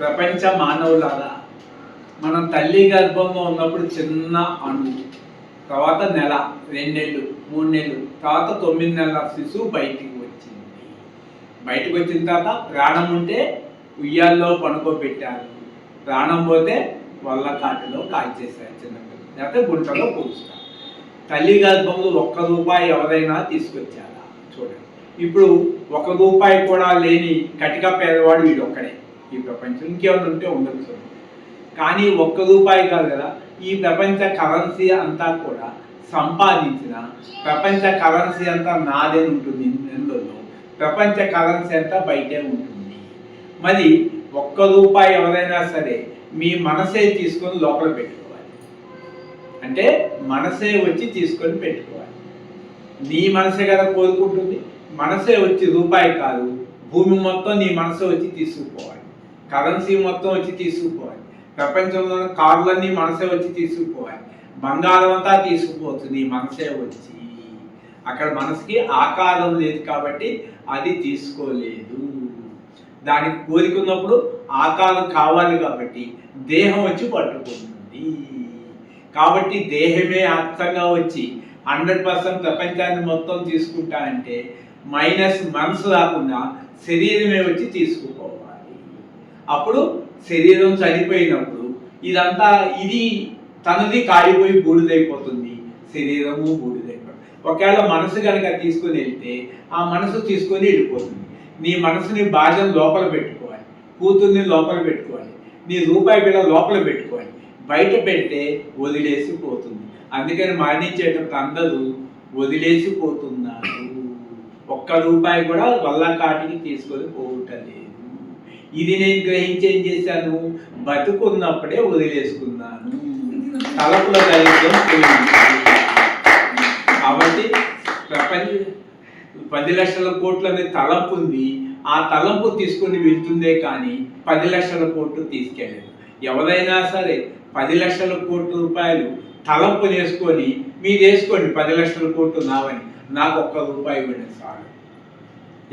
ప్రపంచ మానవులారా మనం తల్లి గర్భంలో ఉన్నప్పుడు చిన్న అణువు తర్వాత నెల రెండేళ్ళు మూడు నెలలు తర్వాత తొమ్మిది నెలల శిశువు బయటికి వచ్చింది. బయటకు వచ్చిన తర్వాత ప్రాణం ఉంటే ఉయ్యాల్లో పనుకోబెట్టారు ప్రాణం పోతే వల్ల కాటిలో కాల్చేశారు చిన్నపిల్లలు లేకపోతే గుంటలో పోస్తారు తల్లి గర్భంలో ఒక్క రూపాయి ఎవరైనా తీసుకొచ్చారా? చూడండి. ఇప్పుడు ఒక రూపాయి కూడా లేని కటిక పేదవాడు వీడు ఒక్కడే ఈ ప్రపంచం. ఇంకేమైనా ఉంటే ఉండొచ్చు. కానీ ఒక్క రూపాయి కాదు కదా. ఈ ప్రపంచ కరెన్సీ అంతా కూడా సంపాదించిన ప్రపంచ కరెన్సీ అంతా నాదే ఉంటుంది ఎందులో? ప్రపంచ కరెన్సీ అంతా బయటే ఉంటుంది. మరి ఒక్క రూపాయి ఎవరైనా సరే మీ మనసే తీసుకొని లోపల పెట్టుకోవాలి. అంటే మనసే వచ్చి తీసుకొని పెట్టుకోవాలి. నీ మనసే కదా కోరుకుంటుంది. మనసే వచ్చి రూపాయి కాదు. భూమి మొత్తం నీ మనసే వచ్చి తీసుకుపోవాలి. కరెన్సీ మొత్తం వచ్చి తీసుకుపోవాలి. ప్రపంచంలో కార్లన్నీ మనసే వచ్చి తీసుకుపోవాలి. బంగారం అంతా తీసుకుపోవచ్చు నీ మనసే వచ్చి. అక్కడ మనసుకి ఆకారం లేదు కాబట్టి అది తీసుకోలేదు. దానికి కోరికున్నప్పుడు ఆకారం కావాలి కాబట్టి దేహం వచ్చి పట్టుకుంటుంది. కాబట్టి దేహమే అర్థంగా వచ్చి హండ్రెడ్ పర్సెంట్ ప్రపంచాన్ని మొత్తం తీసుకుంటా అంటే మైనస్ మనసు రాకుండా శరీరమే వచ్చి తీసుకుపోవాలి. అప్పుడు శరీరం చనిపోయినప్పుడు ఇదంతా ఇది తనది కాలిపోయి బూడిదైపోతుంది. శరీరము బూడిదైపోతుంది. ఒకవేళ మనసు కనుక తీసుకొని వెళ్తే ఆ మనసు తీసుకొని వెళ్ళిపోతుంది. నీ మనసుని బాధ్యం లోపల పెట్టుకోవాలి. కూతుర్ని లోపల పెట్టుకోవాలి. నీ రూపాయి బిళ్ళ లోపల పెట్టుకోవాలి. బయట పెడితే వదిలేసి పోతుంది. అందుకని మరణించేటప్పుడు అందరూ వదిలేసి పోతున్నారు. ఒక్క రూపాయి కూడా వల్ల కాటికి తీసుకొని పోవటలేదు ఇది నేను గ్రహించి ఏం చేశాను? బతుకున్నప్పుడే వదిలేసుకున్నాను. తలపుల దైవం కాబట్టి ప్రపంచ పది లక్షల కోట్లనే తలపు ఉంది. ఆ తలంపు తీసుకుని వెళ్తుందే కానీ పది లక్షల కోట్లు తీసుకెళ్ళదు ఎవరైనా సరే పది లక్షల కోట్ల రూపాయలు తలపు వేసుకొని మీరు వేసుకోండి పది లక్షల కోట్లు నావని. నాకు ఒక్క రూపాయి ఇవ్వండి చాలు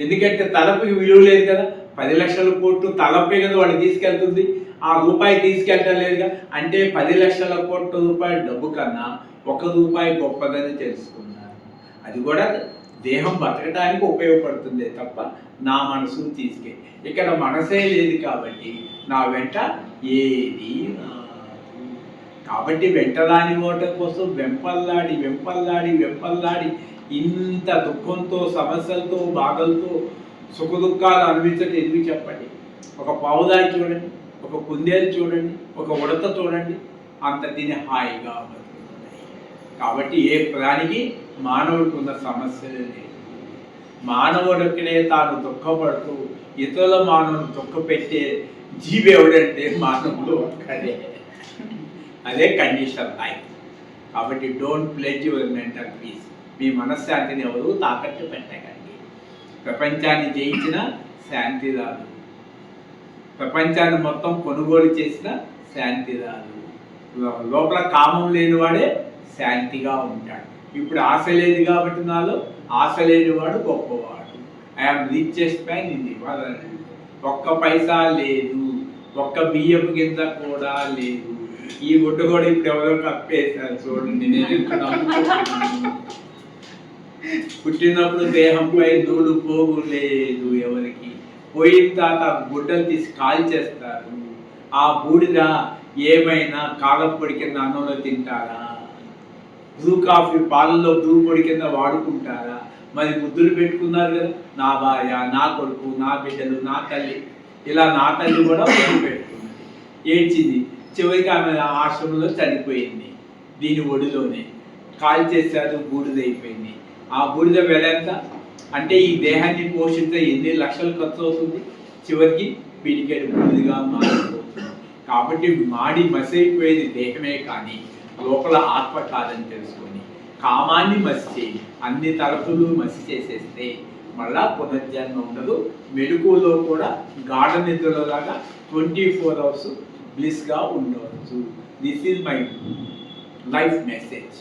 ఎందుకంటే తలపుకి విలువ లేదు కదా. పది లక్షల కోట్లు తలపే కదా వాడు తీసుకెళ్తుంది. ఆ రూపాయి తీసుకెళ్ళలేదుగా అంటే పది లక్షల కోట్ల రూపాయల డబ్బు కన్నా ఒక రూపాయి గొప్పదని తెలుసుకున్నారు. అది కూడా దేహం బతకడానికి ఉపయోగపడుతుంది తప్ప నా మనసును తీసుకే. ఇక్కడ మనసే లేదు కాబట్టి నా వెంట ఏది కాబట్టి వెంటరాని ఓట కోసం వెంపల్లాడి వెంపల్లాడి వెంపల్లాడి ఇంత దుఃఖంతో సమస్యలతో బాధలతో సుఖ దుఃఖాలు అనిపించడం ఎందుకు చెప్పండి? ఒక పావుదారి చూడండి ఒక కుందేలు చూడండి ఒక ఉడత చూడండి అంత దీని హాయిగా కాబట్టి ఏ ప్రాణికి మానవుడికి ఉన్న సమస్యలు లేదు. మానవుడికినే తాను దుఃఖపడుతూ ఇతరుల మానవుని దుఃఖపెట్టే జీవి ఎవడంటే మానవుడు ఒక్కడే. అదే కండిషన్ లైఫ్. కాబట్టి don't pledge your mental peace. మీ మనశ్శాంతిని ఎవరు తాకట్టు పెట్టకండి. ప్రపంచాన్ని జయించిన శాంతి రాదు ప్రపంచాన్ని మొత్తం కొనుగోలు చేసిన శాంతి రాదు లోపల కామం లేనివాడే శాంతిగా ఉంటాడు. ఇప్పుడు ఆశ లేదు కాబట్టి నాలో ఆశ లేనివాడు గొప్పవాడు. I'm richest man in the world ఒక్క పైసా లేదు. ఒక్క బియ్యపు కింద కూడా లేదు. ఈ గుడ్డ కూడా ఇప్పుడు ఎవరో కప్పేశారు చూడండి. నేను పుట్టినప్పుడు దేహంపై ధూళి పోగు లేదు ఎవరికి. పోయిన తర్వాత గుడ్డలు తీసి కాల్ చేస్తారు. ఆ బూడిద ఏమైనా కాలం పొడి కింద అన్నంలో తింటారా? బ్రూ కాఫీ పాలల్లో బ్రూ పొడి కింద వాడుకుంటారా? మరి ముద్దులు పెట్టుకున్నారు కదా నా భార్య నా కొడుకు నా బిడ్డలు నా తల్లి. ఇలా నా తల్లి కూడా ముద్దు పెట్టుకున్నది ఏడ్చింది. చివరికి ఆమె ఆశ్రమంలో చనిపోయింది. దీని ఒడిలోనే కాల్ చేశారు బూడిదైపోయింది. ఆ బూడిద వెల ఎంత అంటే ఈ దేహాన్ని పోషించే ఎన్ని లక్షలు ఖర్చు అవుతుంది చివరికి పిడికెడు బూడిదగా మారిపోతుంది. కాబట్టి మాడి మసైపోయేది దేహమే కానీ లోపల ఆత్మ కాదని తెలుసుకొని కామాన్ని మసి చేయి అన్ని తరపులు మసి చేసేస్తే మళ్ళా పునర్జన్మ ఉండదు. మెలకువలో కూడా గాఢ నిద్రలో లాగా ట్వంటీ ఫోర్ అవర్స్ బ్లిస్గా ఉండవచ్చు. This is my life message